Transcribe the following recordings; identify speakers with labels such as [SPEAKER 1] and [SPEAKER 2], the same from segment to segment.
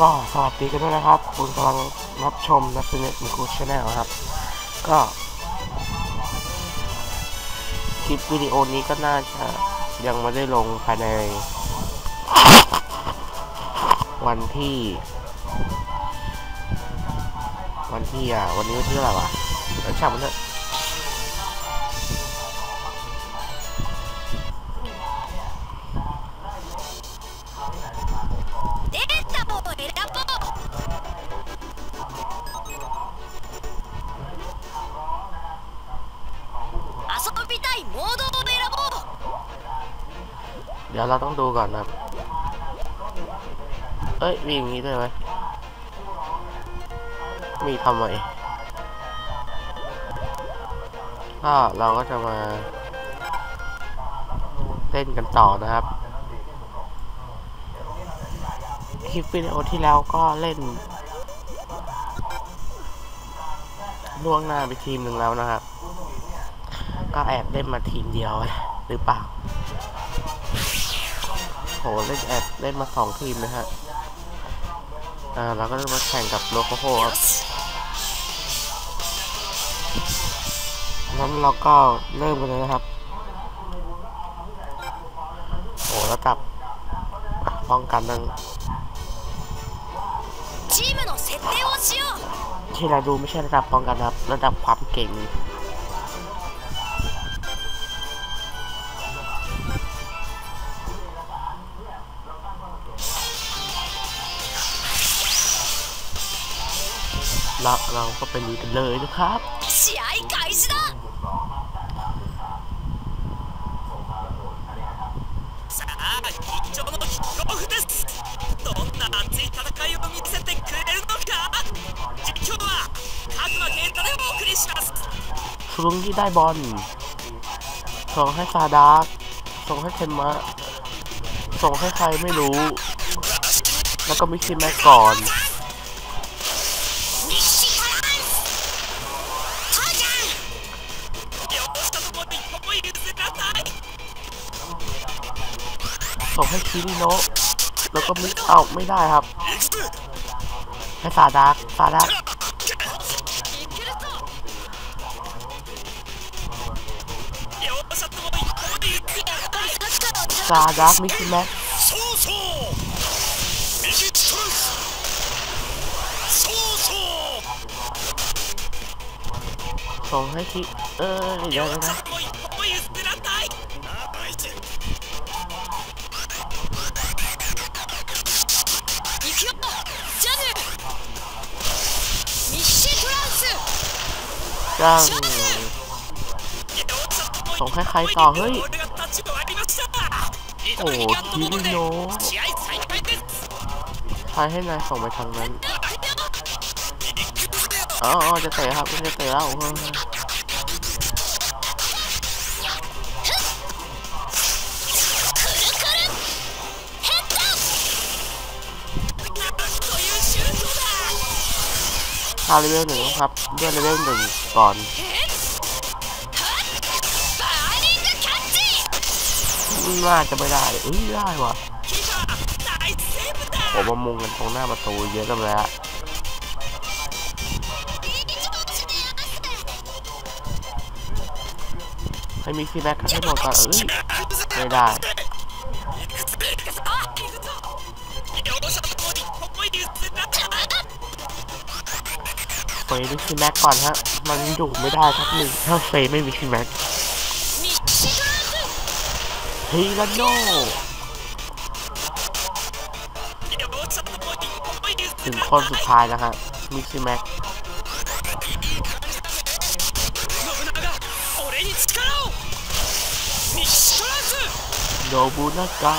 [SPEAKER 1] ก็สวัสดีกันด้วยนะครับ คุณกำลังรับชมนักเน็ตมิคูชแนลครับ ก็ คลิปวิดีโอนี้ก็น่าจะยังไม่ได้ลงภายใน วันที่ วันที่อะ วันนี้วันที่อะไรวะเดี๋ยวช่างมันเถอะ เดี๋ยวเราต้องดูก่อนนะครับเอ้ย มีอย่างนี้ด้วยไหมมีทำไมก็เราก็จะมาเล่นกันต่อนะครับ คลิปวิดีโอที่แล้วก็เล่นล่วงหน้าไปทีมหนึ่งแล้วนะครับ ก็แอบเล่นมาทีมเดียวหรือเปล่า เล่นแอดเล่นมาสองทีมนะฮะ อ่าเราก็เริ่มมาแข่งกับโลโกโฮครับงั้นเราก็เริ่มกันเลยนะครับ โอ้แล้วจับป้องกันนั่
[SPEAKER 2] ง
[SPEAKER 1] ที่เราดูไม่ใช่ระดับป้องกันครับ ระดับความเก่ง เราเราก็ไปลุยกันเลยนะครับ
[SPEAKER 2] 試合開始だ
[SPEAKER 3] さあ緊張のキックオフですどんな熱い戦いを見せてくれるのか実況はカズマ健太でお送りします
[SPEAKER 1] ฟรุงที่ได้บอล ส่งให้ซาดาร์กส่งให้เทนมะ ส่งให้ใครไม่รู้ แล้วก็มิคิแม็กก่อน คิริโนะแล้วก็มิกเอาไม่ได้ครับไปสาดาร์กสาดาร์กซาดาร์กมิกซ์แม็กส่งให้คิเออเดี๋ยวนะ ร่าง
[SPEAKER 3] ข
[SPEAKER 1] องคล้ายๆต่อเฮ้ย
[SPEAKER 3] โอ้คิริโน
[SPEAKER 1] ใครให้นายส่งไปทางนั้นอ๋อจะเตะครับจะเตะแล้ว ข้าเลเวลหนึ่งครับเลือดเลเวลหนึ่งก่อนน่าจะไม่ได้เอ้ยได้วะผมมามุงกันตรงหน้าประตูเยอะกันแล้วให้มีฟีแบ็กให้หมดก่อนเอ้ยไม่ได้ เฟยนี่คือแม็กก่อนฮะ มันอยู่ไม่ได้ครับหนึ่งถ้าเฟไม่มีคือแม็กฮีรันโนถึงคนสุดท้ายแล้วฮะมีคือแม็กโนบุนากะ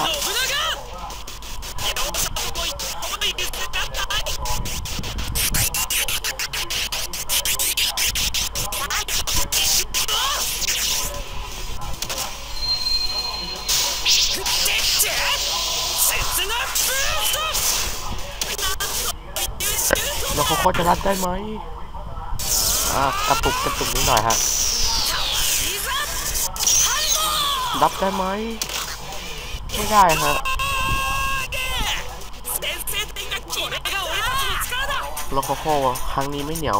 [SPEAKER 1] พอจะรัดได้ไหมอ่ากระตุกกระตุกนิดหน่อยฮะรับได้ไหมไม่ได้ฮะโลโคโคครั้งนี้ไม่เหนียว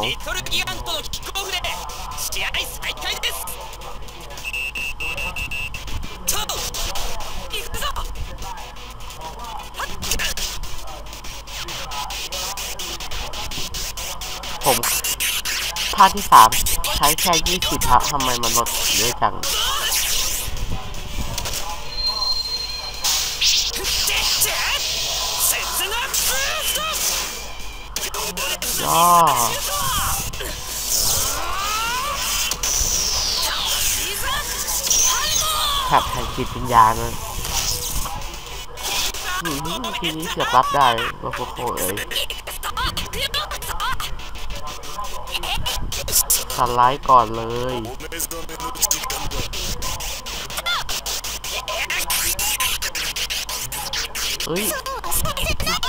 [SPEAKER 1] มภาคที่สามใช้แค่ยี่สิบพระทำไมมันลดเยอะจังย่อขับแห่งจิตวิญญาณเลยทีนี้เกือบรับได้มาโคโคเอ้ย ไลด์ก่อนเลย เฮ้ย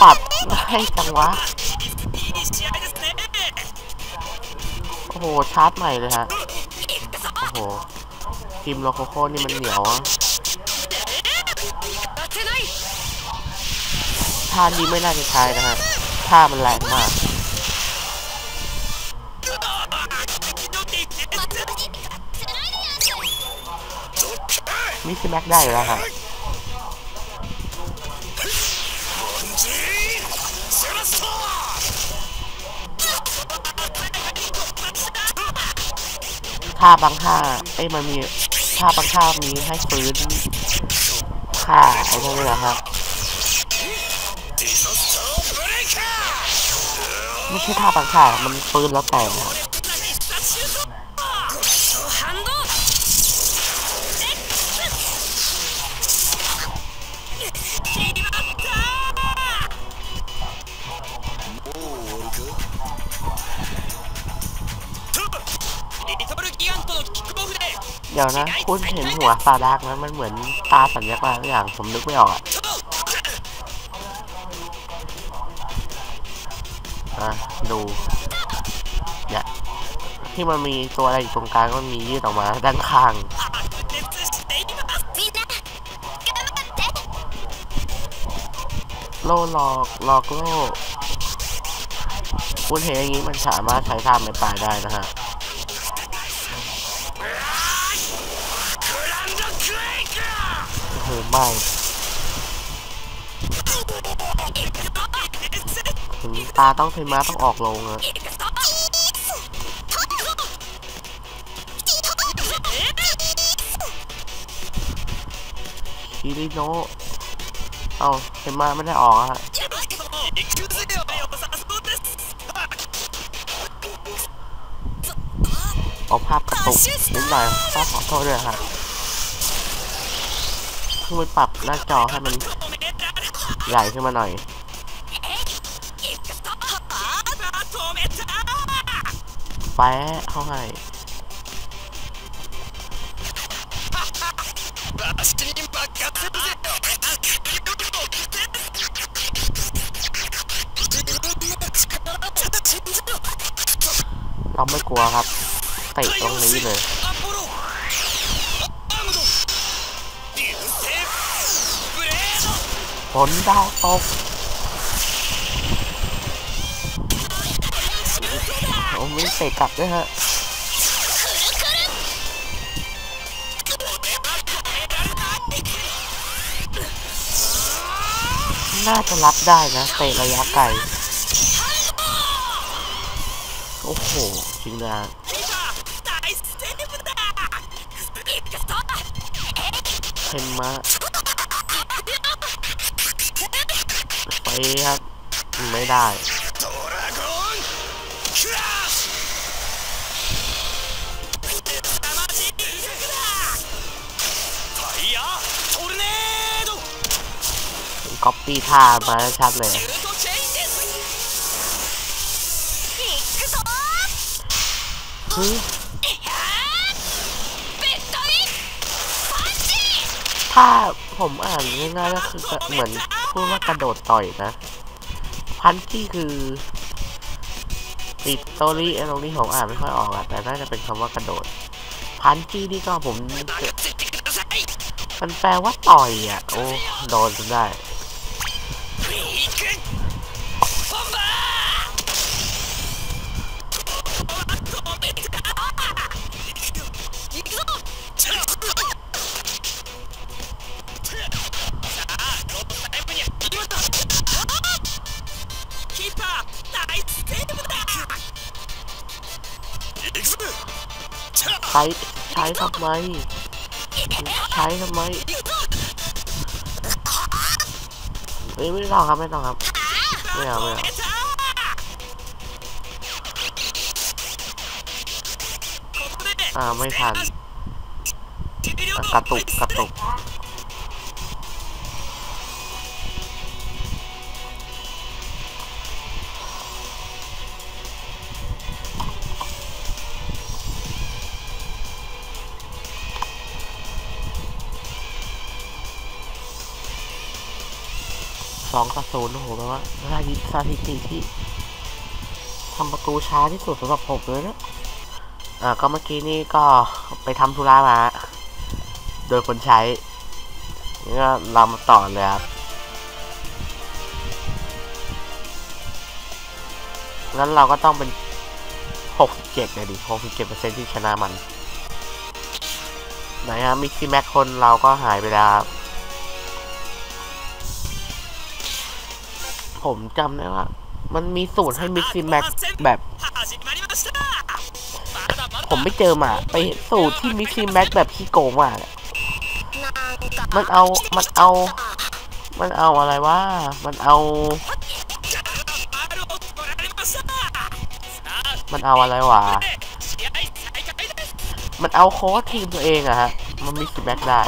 [SPEAKER 1] ปัดให้จังวะ โอ้โห ชาร์จใหม่เลยฮะ โอ้โหทีมโลโคโค่นี่มันเหนียวอะท่านี้ไม่น่าจะใช้นะฮะท่ามันแรงมาก มิสซิแม็กได้แล้วฮะท่าบางท่าเอ้ยมันมีท่าบางท่ามีให้ฟื้นค่าไอ้พวกนี้แหละครับไม่ใช่ท่าบางท่ามันฟื้นแล้วแต่นะ ดี๋ยวนะ คุณเห็นหัวฟาดากนะมันเหมือนตาสัญญาณอะไรอย่างผมนึกไม่ออกอะดูเนี่ยที่มันมีตัวอะไรอยู่ตรงกลางมันมียืดออกมาด้านข้างโลหลอกหลอกโล่คุณเห็นอย่างนี้มันสามารถใช้ท่าไม้ปลายได้นะฮะ ม่ถึงตาต้องเทม้าต้องออกลงอะชิริโนเอาเทม้าไม่ได้ออกฮะ
[SPEAKER 3] เอา
[SPEAKER 1] ภาพกระตุกนิดหน่อยต้องขอโทษด้วยฮะ ช่วยปรับหน้าจอให้มันใหญ่ขึ้นมาหน่อย แปะเข้าไห้เราไม่กลัวครับเตะตรงนี้เลย ฝนดาวตกผมไม่เตะกลับด้วยฮะน่าจะรับได้นะเตะระยะไกล โอ้โหจริงนะเห็นมา นี้ครับ ไม่ได้ ก๊อปปี้ท่ามาชัดเลยฮึถ้าผมอ่านง่ายๆก็คือเหมือน พูดว่ากระโดดต่อยนะ พันที่คือติดตอรี่ตรงนี้ผมอ่านไม่ค่อยออกอะแต่น่าจะเป็นคำว่ากระโดด พันที่นี่ก็ผม มันแปลว่าต่อยอะโอ้ โดนจนได้ ใช้ใช้ทำไม ใช้ทำไม ไม่ไม่ต้องครับไม่ต้องครับ ไม่เอาไม่เอาอ่าไม่ทัน กระตุกกระตุก สองต่อศูนย์โอ้โหแปลว่าสถิสถิติที่ทำประตูช้าที่สุดสำหรับผมเลยนะอ่าก็เมื่อกี้นี่ก็ไปทำธุระมา โดยคนใช้นี่ก็เรามาต่อเลยครับงั้นเราก็ต้องเป็น 67เลยดิ 67%ที่ชนะมัน ไหนฮะมิกซี่แม็กคนเราก็หายไปแล้วครับ ผมจำได้ว่า มันมีสูตรให้มิกซิแม็กแบบ ผมไม่เจอมา ไปสูตรที่มิกซิแม็กแบบขี้โกงมา
[SPEAKER 2] เนี่ย
[SPEAKER 1] มันเอา มันเอา มันเอาอะไรวะ มันเอา มันเอาอะไรวะ มันเอาโค้ชทีมตัวเองอะฮะ มันมิกซี่แม็กได้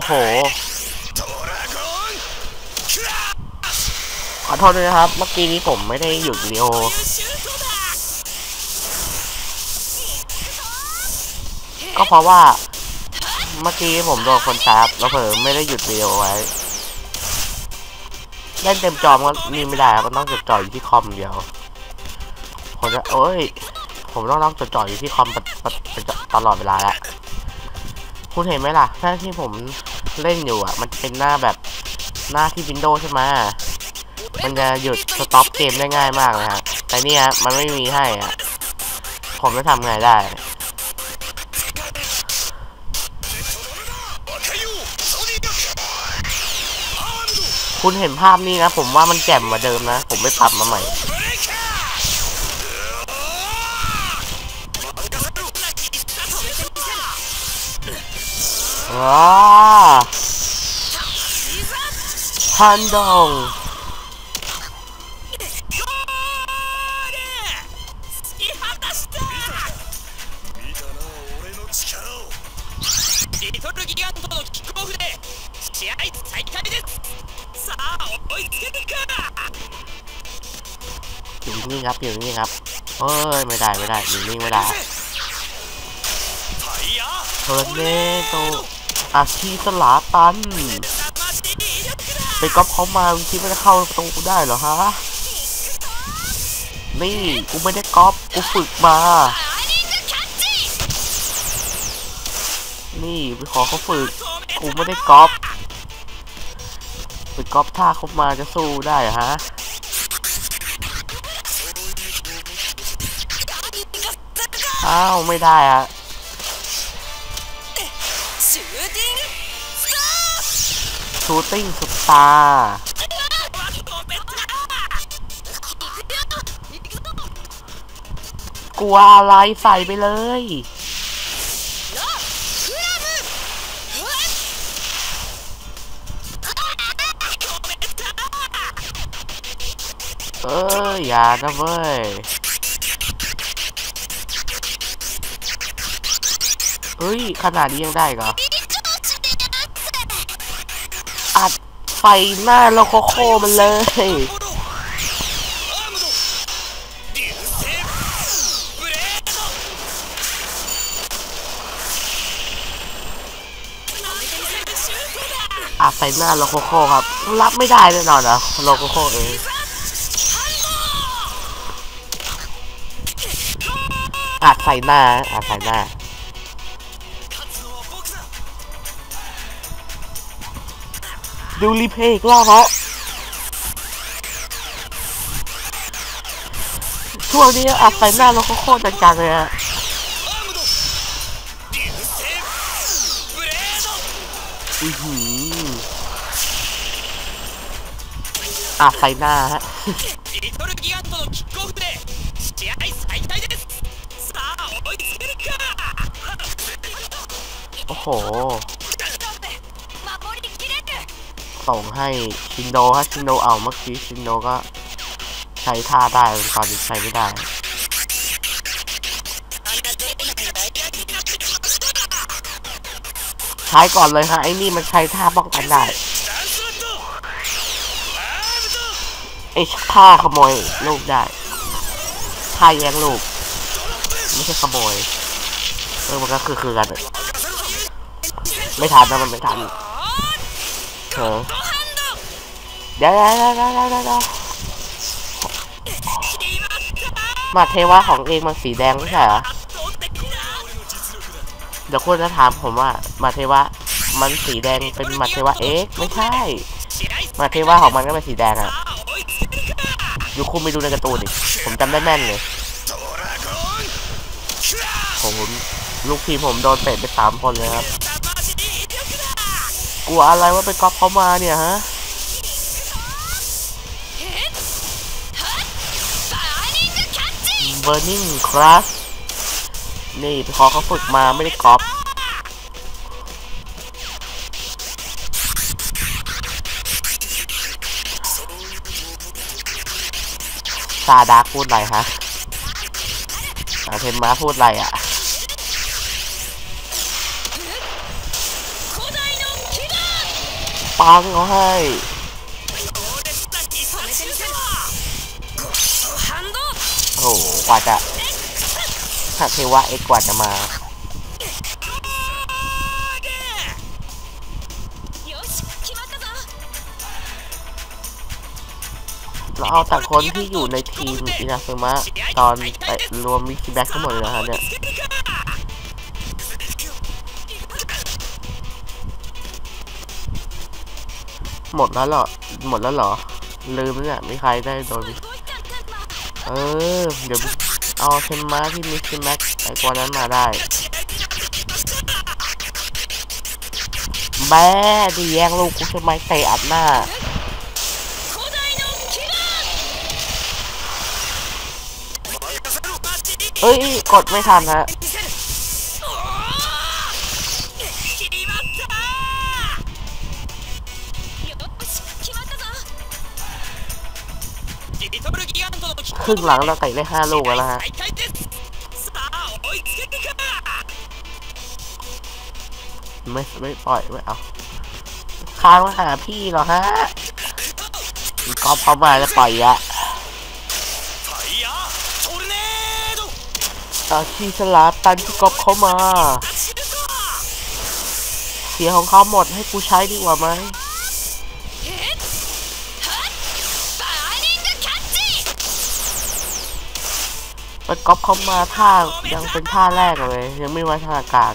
[SPEAKER 1] อ้โห ขอโทษด้วยนะครับ เมื่อกี้นี้ผมไม่ได้หยุดวิดีโอ ก็เพราะว่า เมื่อกี้ผมโดนคนซับแล้วเผลอไม่ได้หยุดวิดีโอไว้เล่นเต็มจอมก็มีไม่ได้มันต้องจดจ่ออยู่ที่คอมเดียว ผมจะโอ้ย ผมต้องต้องจดจ่ออยู่ที่คอมตลอดเวลาแหละคุณเห็นไหมล่ะแค่ที่ผม เล่นอยู่อะ มันเป็นหน้าแบบหน้าที่วินโดว์ใช่ไหมมันจะหยุดสต็อปเกมได้ง่ายมากเนะฮะแต่นี่ฮะมันไม่มีให้อะ ผมจะทำไงได้คุณเห็นภาพนี้นะ ผมว่ามันแจ่มกว่าเดิมนะ ผมไปปรับมาใหม่
[SPEAKER 3] る
[SPEAKER 1] ว้าฮันดง
[SPEAKER 3] ゴール突き放した見たな俺の力をリトルギガントのキックオフで試合再開ですさあ追いつけるか
[SPEAKER 1] อยู่นี่ครับอยู่นี่ครับเอ้ยไม่ได้ไม่ได้อยู่นี่ไม่ได้
[SPEAKER 3] ファイヤー
[SPEAKER 1] เทอร์เนโต อาชีสลาตันไปก๊อปเขามาคิดว่าจะเข้าประตูกูได้เหรอฮะ นี่กูไม่ได้ก๊อปกูฝึกมา นี่ไปขอเขาฝึก กูไม่ได้ก๊อปไปก๊อปท่าเขามาจะสู้ได้ฮะอ้าว ไม่ได้อะ ชูติ้งสุดตา กลัวอะไรใส่ไปเลย เอออย่านะเว้ยเฮ้ย ขนาดนี้ยังได้เหรอ ไฟหน้าโลโคโคมันเลย อ่ใส่หน้าโลโคโคครับ รับไม่ได้แน่นอนนะโลโคโคเองอาจใส่หน้าอาจใส่หน้า ดูรีเพย์อีกรอบเพราะช่วงนี้อัดใส่หน้าเราก็โคตรจังเลยอะอือหืออัดใส่หน้าฮะโอ้โห ส่งให้ชินโดฮะชินโดเอาเมื่อกี้ชินโดก็ใช้ท่าได้ตอนนี้ใช้ไม่ได้ใช้ก่อนเลยฮะไอ้นี่มันใช้ท่าป้องกันได้ไอ้ท่าขโมยลูกได้ท่าแย่งลูกไม่ใช่ขโมยเออมันก็คือคือกันไม่ทันนะมันไม่ทัน ธอเดี๋ยมาเทวะของเองมันสีแดงไม่ใช่เหรอ เดี๋ยวคุณจะถามผมว่า มาเทวะมันสีแดงเป็นมาเทวะเอ๊ะไม่ใช่ มาเทวะของมันก็เป็นสีแดงอะอยู่คุณไปดูในกระตูนดิ ผมจำได้แม่นเลยผมลูกทีมผมโดนเตะไปสามคนเลยครับ กลัวอะไรว่าไปก๊อปเขามาเนี่ยฮะ
[SPEAKER 2] เบอร์นิงค
[SPEAKER 1] รับนี่พอเขาฝึกมาไม่ได้ก๊อปซาดาพูดอะไรฮะอาเทนมาพูดไรอะ ปังเอาให้โหกว่าจะหักเทวะเอ็กกว่าจะมาเราเอาแต่คนที่อยู่ในทีมอินาซึมะตอนรวมวิกิแบ็กทั้งหมดเลยนะฮะเนี่ย หมดแล้วเหรอ หมดแล้วเหรอ ลืมเนี่ยมีใครได้โดนเออ เดี๋ยวเอาเทมมาที่มิชแม็กไอตัวนั้นมาได้ แบ้ดีแย่งลูกกูทำไมใส่อัดหน้าเฮ้ย กดไม่ทันฮะ ครึ่งหลังเราเตะได้ห้าลูกแล้วฮะไม่ไม่ปล่อยไม่เอาค้างาหาพี่เหรอฮะกบเข้ามาจะปล่อยอะอาชีสลาตันที่กอบเข้ามา เสียของเขาหมดให้กูใช้ดีกว่าไหม ไปก๊อปเข้ามาท่ายังเป็นท่าแรกเลย ยังไม่วัฒนาการ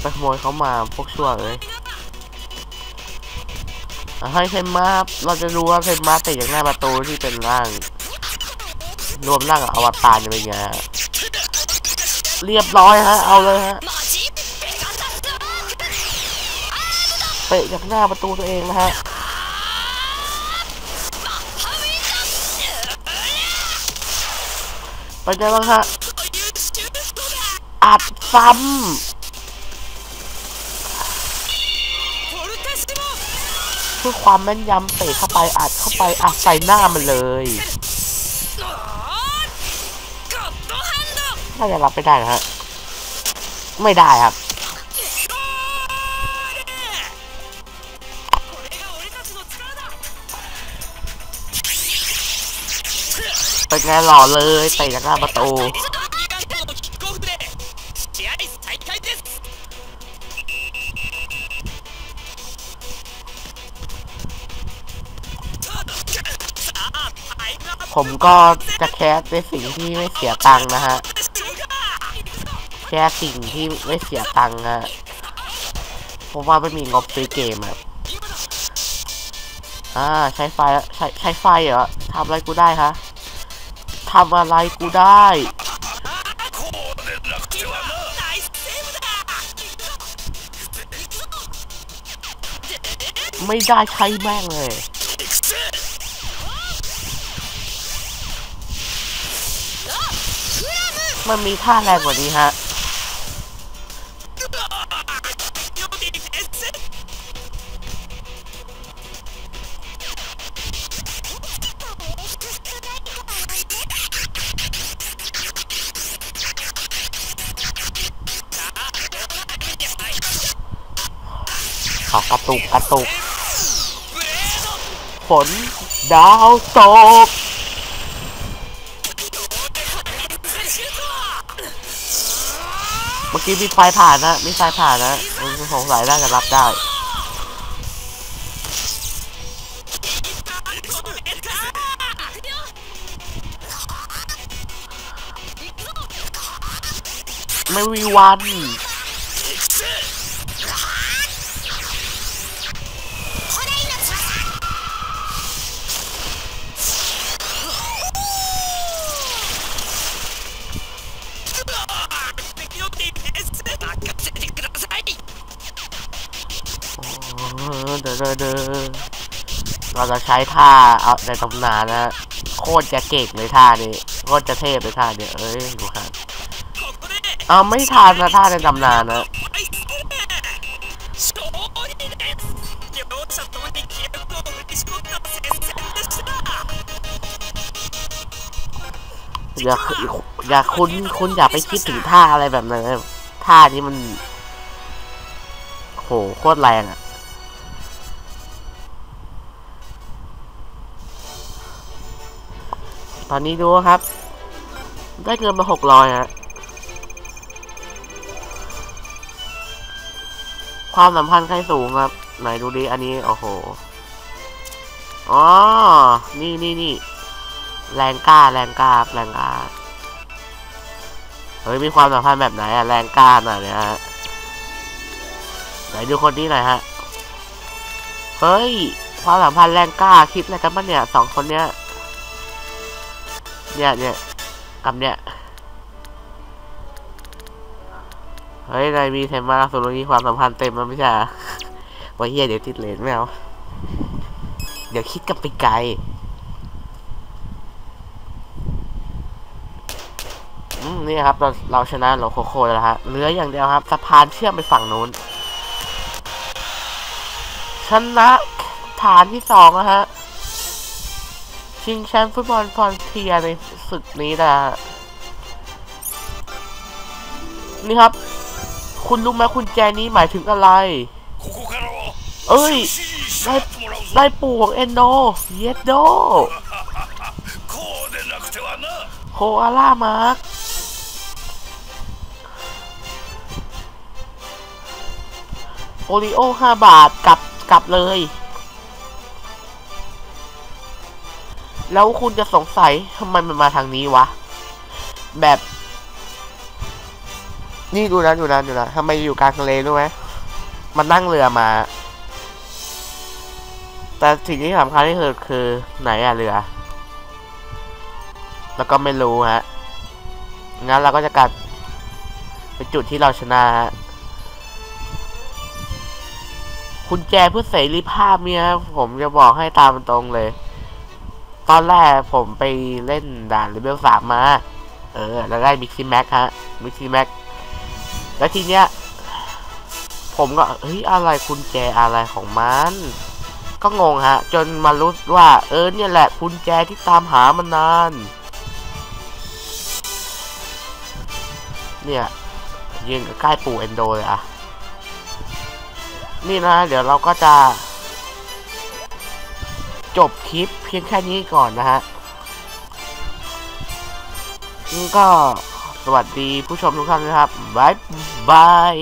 [SPEAKER 1] ไปขโมยเขามาพวกชั่วเลยให้เซนมาเราจะรู้ว่าเซนมาเตะอย่างหน้าประตูที่เป็นร่าง รวมร่างกับอวตารจะเป็นไงเรียบร้อยฮะ เอาเลยฮะเตะจากหน้าประตูตัวเองนะฮะ เป็นไงบ้างฮะอัดซ้ำเพื่อความแม่นยำเตะเข้าไปอัดเข้าไปอัดใส่หน้ามันเลยน่าจะรับไม่ได้นะฮะ ไม่ได้ครับ แน่หล่อเลยเตะจากหน้าประตูผมก็จะแคสในสิ่งที่ไม่เสียตังค์นะฮะ แคสสิ่งที่ไม่เสียตังค์ฮะเพราะว่าไม่มีงบซื้อเกมครัอ่าใช้ไฟใช้ใช้ไฟเหรอทำอะไรกูได้คะ ทำอะไรกูได้ ไม่ได้ใช้แม่งเลยมันมีท่าแรงกว่านี้ฮะ ขากระตุกกระตุกฝนดาวตกเมื่อกี้มีไฟผ่านนะมีไฟผ่านนะสงสัยน่าจะรับได้ไม่มีวัน จะใช้ท่าเอาในตำนานนะโคตรจะเก่งเลยท่านี้โคตรจะเทพเลยท่าเนี้ยเอ้ยดู
[SPEAKER 3] ฮะ
[SPEAKER 1] เอาไม่ทานนะท่าในตำนานนะอย่าอย่าคุณคุณอย่าไปคิดถึงท่าอะไรแบบนั้นท่านี้มันโหโคตรแรงอะ ตอนนี้ดูครับ ได้เงินมาหกร้อยฮะความสัมพันธ์ใครสูงครับ ไหนดูดิอันนี้ โอ้โห อ๋อ นี่นี่นี่แรงกล้าแรงกล้าแรงกล้า เฮ้ย มีความสัมพันธ์แบบไหนอะแรงกล้าหน่อยเนี่ยฮะ ไหนดูคนนี้หน่อยฮะ เฮ้ย ความสัมพันธ์แรงกล้าคิดอะไรกันบ้างเนี่ยสองคนเนี้ย เนี่ยเนี่ยกับเนี่ยเฮ้ยนายมีเทมมาสุรนีความสัมพันธ์เต็มมันไม่ใช่เหรอว่าเฮียเดี๋ยวติดเลนไม่เอาเดี๋ยวคิดกับไปไกลอืมนี่ครับเราเราชนะโลโคโค่แล้วฮะเหลืออย่างเดียวครับสะพานเชื่อมไปฝั่งนู้นชนะฐานที่สองนะฮะ ชิงแชมป์ฟุตบอลฟอนเทียในศึกนี้นะนี่ครับ คุณรู้ไหมคุณแจนี้หมายถึงอะไร เอ้ย ได้ได้ปู่ของเอนโนเยดโดโคอาล่ามาร์กโอริโอห้าบาทกลับกลับเลย แล้วคุณจะสงสัยทำไมมันมาทางนี้วะ แบบ นี่ดูนะดูนะดูนะทำไมอยู่กลางทะเลรู้ไหมมันนั่งเรือมา แต่สิ่งที่สำคัญที่สุดคือไหนอะเรือ แล้วก็ไม่รู้ฮะ งั้นเราก็จะกลับไปจุดที่เราชนะฮะคุณแจเพื่อเสรีภาพเนี่ยผมจะบอกให้ตามตรงเลย ตอนแรกผมไปเล่นด่านเลเวลสามมา เออ แล้วได้มิกซี่แม็กฮะมิกซี่แม็กแล้วทีเนี้ย ผมก็ เฮ้ย อะไรคุณแจอะไรของมัน ก็งงฮะ จนมารู้ว่า เออ เนี่ยแหละคุณแจที่ตามหามานาน เนี่ยยืนใกล้ปู่เอนโดเลยอะนี่นะ เดี๋ยวเราก็จะ จบคลิปเพียงแค่นี้ก่อนนะฮะก็สวัสดีผู้ชมทุกท่านนะครับบายบาย